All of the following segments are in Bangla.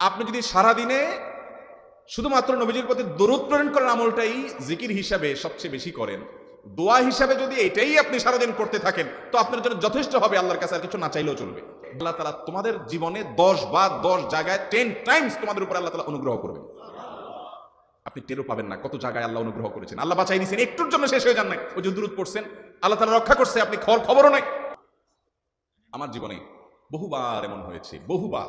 আপনি যদি সারাদিনে শুধুমাত্র নবীজির প্রতি দরুদ প্রেরণ করার আমলটাই জিকির হিসাবে সবচেয়ে বেশি করেন। দোয়া হিসাবে যদি এটাই আপনি সারাদিন করতে থাকেন, তো আপনার জন্য যথেষ্ট হবে, আল্লাহর কাছে আর কিছু না চাইলেও চলবে। আল্লাহ তালা তোমাদের জীবনে দশ বা দশ জায়গায় টেন টাইমস তোমাদের উপর আল্লাহ তালা অনুগ্রহ করবেন। আপনি টেরও পাবেন না কত জায়গায় আল্লাহ অনুগ্রহ করেছেন। আল্লাহ বাঁচাই দিয়েছেন, একটুর জন্য শেষ হয়ে যান নাই। ওই যে দূরত পড়ছেন, আল্লাহ তালা রক্ষা করছে, আপনি খবর খবরও নাই। আমার জীবনে বহুবার এমন হয়েছে, বহুবার।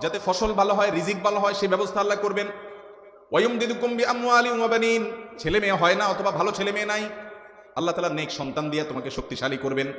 যাতে ফসল ভালো হয় রিজিক ভালো হয় সেই ব্যবস্থা আল্লাহ করবেন। ওয়ুম দিদুকুম বি আমওয়ালি ওয়া বানিন। ছেলে মেয়ে হয় না অথবা ভালো ছেলে মেয়ে নাই। আল্লাহ তাআলা নেক সন্তান দিয়ে তোমাকে শক্তিশালী করবেন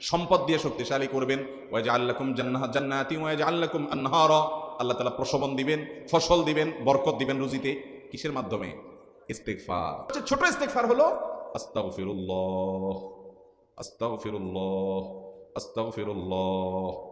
সম্পদ দিয়ে শক্তিশালী করবেন। ওয়াজআল্লাকুম জান্নাহ জান্নাতি ওয়াজ ওয়াজআল্লাকুম আনহারা। আল্লাহ তাআলা প্রসবন দিবেন ফসল দিবেন বরকত দিবেন রুজিতে। কিসের মাধ্যমে? ইস্তেগফার। আচ্ছা, ছোট ইস্তেগফার হলো আস্তাগফিরুল্লাহ আস্তাগফিরুল্লাহ আস্তাগফিরুল্লাহ।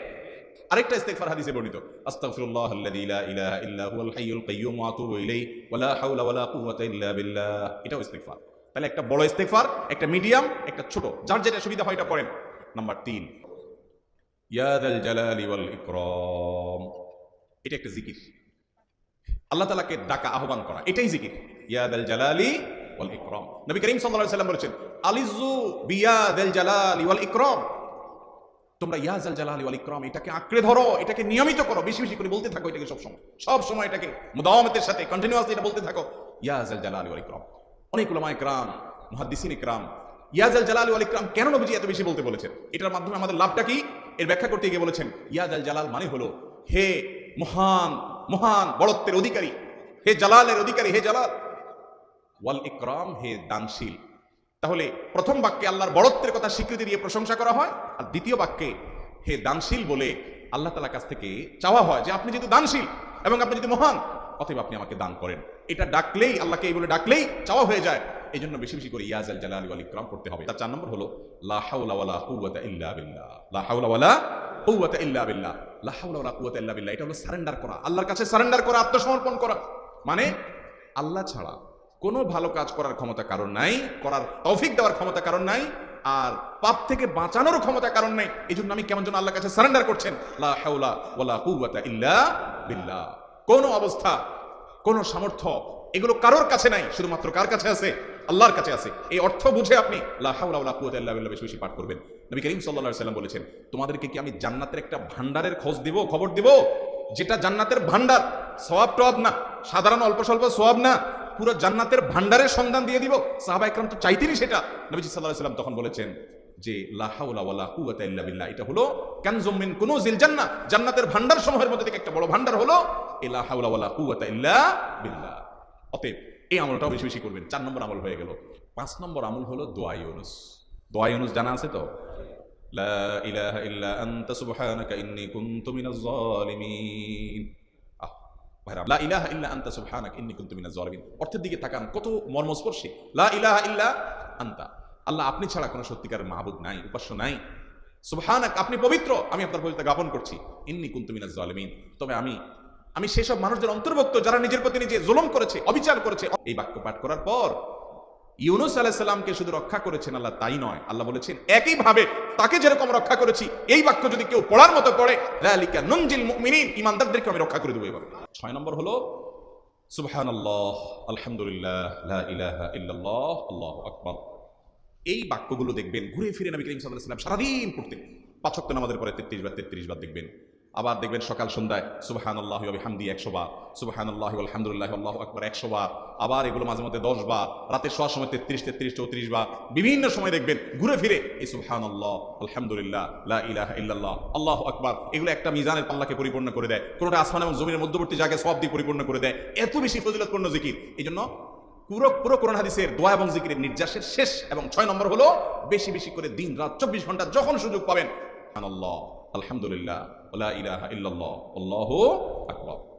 আরেকটা ইস্তেগফার হাদিসে বর্ণিত, আস্তাগফিরুল্লাহ আল্লাযী লা ইলাহা ইল্লা হুয়াল হাইয়ুল কাইয়্যুম ওয়া আতুবু ইলাইহি, ওয়া হাওলা ওয়া কুওয়াতা ইল্লা বিল্লাহ। এটাও ইস্তেগফার। তাহলে একটা বড় ইস্তেগফার, একটা মিডিয়াম, একটা ছোট, যার যেটা সুবিধা হয় এটা পড়েন। নাম্বার তিন, ইয়া দাল জালালি ওয়াল ইকরাম। এটা একটা জিকির। আল্লাহ তালাকে ডাকা, আহ্বান করা, এটাই জিকির। ইয়াদাল জালালি ওয়াল ইকরাম। নবী করিম সাল্লাল্লাহু আলাইহি সাল্লাম বলেছেন আলিজু বিয়াদাল জালালি ওয়াল ইকরাম। তোমরা ইয়াজাল জালালি ওয়াল ইকরাম, এটাকে আঁকড়ে ধরো, এটাকে নিয়মিত করো, বেশি বেশি করে বলতে থাকো এটাকে সব সময় সব সময় এটাকে মুদাওয়ামতের সাথে কন্টিনিউয়াসলি এটা বলতে থাকো। ইয়াজাল জালালি ওয়াল ইকরাম। অনেক উলামা ইকরাম মুহাদ্দিসিন ইকরাম ইয়াজাল জালালি ওয়াল ইকরাম কেন নবীজি এত বেশি বলতে বলেছেন? এটার মাধ্যমে আমাদের লাভটা কি? এর ব্যাখ্যা করতে গিয়ে বলেছেন ইয়াজাল জালাল মানে হলো, হে মহান মহান বড়ত্বের অধিকারী, হে জালালের অধিকারী, হে জালাল। ওয়াল ইকরাম, হে দানশীল। তাহলে প্রথম বাক্যে আল্লাহর বড়ত্বের কথা স্বীকৃতি দিয়ে প্রশংসা করা হয়, আর দ্বিতীয় বাক্যে হে দানশীল বলে আল্লাহ তালার কাছ থেকে চাওয়া হয় যে আপনি যেহেতু দানশীল এবং আপনি যদি মহান, অতএব আপনি আমাকে দান করেন। এটা ডাকলেই, আল্লাহকে এই বলে ডাকলেই চাওয়া হয়ে যায়। এই জন্য বেশি বেশি করে ইয়াজ আল জালালি ইকরাম করতে হবে। তার চার নম্বর হলো, লা হাওলা ওয়ালা কুওয়াতা ইল্লা বিল্লাহ। লা হাওলা ওয়ালা কুওয়াতা ইল্লা বিল্লাহ। লা হাওলা ইল্লা বিল্লাহ। এটা হলো সারেন্ডার করা। আল্লাহর কাছে সারেন্ডার করা, আত্মসমর্পণ করা। মানে আল্লাহ ছাড়া কোনো ভালো কাজ করার ক্ষমতা কারণ নাই, করার তৌফিক দেওয়ার ক্ষমতা কারণ নাই, আর পাপ থেকে বাঁচানোর ক্ষমতা কারণ নাই এই জন্য আমি কেমন যেন আল্লাহর কাছে সারেন্ডার করছেন। ইল্লা বিল্লাহ। কোন অবস্থা, কোন সামর্থ্য এগুলো কারোর কাছে নাই, শুধুমাত্র কার কাছে আছে? আল্লাহর কাছে আছে। এই অর্থ বুঝে আপনি লা হাওলা বেশি বেশি পাঠ করবেন। নবী করিম আলাইহি সাল্লাম বলেছেন, তোমাদেরকে কি আমি জান্নাতের একটা ভান্ডারের খোঁজ দিব, খবর দিব? যেটা জান্নাতের ভান্ডার সওয়াব টওয়াব না, সাধারণ অল্প স্বল্প সওয়াব না পুরো জান্নাতের ভান্ডারের সন্ধান দিয়ে দিব। সাহাবা একরাম তো চাইতেনই সেটা। নবীজি আলাইহি সাল্লাম তখন বলেছেন যে, লা হাওলা ওয়ালা বিল্লাহ। এটা হলো কানজুম মিন কুনুজিল জান্নাহ। জান্নাতের ভান্ডার সমূহের মধ্যে থেকে একটা বড় ভান্ডার হলো, এ লা হাওলা ওয়ালা কুওয়াতা ইল্লা অতএব এই আমলটাও বেশি বেশি করবেন। চার নম্বর আমল হয়ে গেল। পাঁচ নম্বর আমল হলো দোয়া ইউনুস। দোয়া ইউনুস জানা আছে তো? লা ইলাহা ইল্লা আনতা সুবহানাকা ইন্নী কুনতু মিনাজ জালিমিন আনতা অর্থের দিকে কত লা আন্তা। আল্লাহ আপনি ছাড়া কোনো সত্যিকার মাহবুদ নাই, উপাস্য নাই। সুবহানাক, আপনি পবিত্র, আমি আপনার পবিত্র জ্ঞাপন করছি। ইন্নি কুনতু মিনাজ জালিমিন। তবে আমি আমি সেসব মানুষদের অন্তর্ভুক্ত যারা নিজের প্রতি নিজে জুলম করেছে, অবিচার করেছে। এই বাক্য পাঠ করার পর ইউনুস আলাহ সাল্লামকে শুধু রক্ষা করেছেন আল্লাহ, তাই নয়। আল্লাহ বলেছেন, একইভাবে তাকে যেরকম রক্ষা করেছি, এই বাক্য যদি কেউ পড়ার মতো পড়ে, যালিকা নুনজিল মুমিনিন, ইমানদারদেরকে আমি রক্ষা করে দেবো এভাবে। ছয় নম্বর হলো, সুবহানাল্লাহ, আলহামদুলিল্লাহ, লা ইলাহা ইল্লাল্লাহ, আল্লাহু আকবার। এই বাক্যগুলো দেখবেন, ঘুরে ফিরে নবী করিম সাল্লাল্লাহু আলাইহি ওয়াসাল্লাম সারাদিন পড়তেন। পাঁচ ওয়াক্ত নামাজের পরে 33 বার 33 বার দেখবেন। আবার দেখবেন সকাল সন্ধ্যায়, সুবহানাল্লাহি ওয়া বিহামদি 100 বার, সুবহানাল্লাহি আলহামদুলিল্লাহ আল্লাহ আকবার 100 বার, আবার এগুলো মাঝে মধ্যে 10 বার, রাতে শোয়ার সময় 33 33 34 বার, বিভিন্ন সময় দেখবেন ঘুরে ফিরে, এই সুবহানাল্লাহ, আলহামদুলিল্লাহ, লা ইলাহা ইল্লাল্লাহ, আল্লাহু আকবার, এগুলো একটা মিজানের পাল্লাকে পরিপূর্ণ করে দেয়, কোনোটা আসমান এবং জমির মধ্যবর্তী জায়গায় সব দিয়ে পরিপূর্ণ করে দেয়, এত বেশি ফজিলতপূর্ণ জিকির এই জন্য পুরো পুরো কোরআন হাদিসের দোয়া এবং জিকিরের নির্যাসের শেষ এবং ছয় নম্বর হলো, বেশি বেশি করে দিন রাত চব্বিশ ঘণ্টা যখন সুযোগ পাবেন আল্লাহ আলহামদুলিল্লাহ লা ইলাহা ইল্লাল্লাহ আল্লাহু আকবার।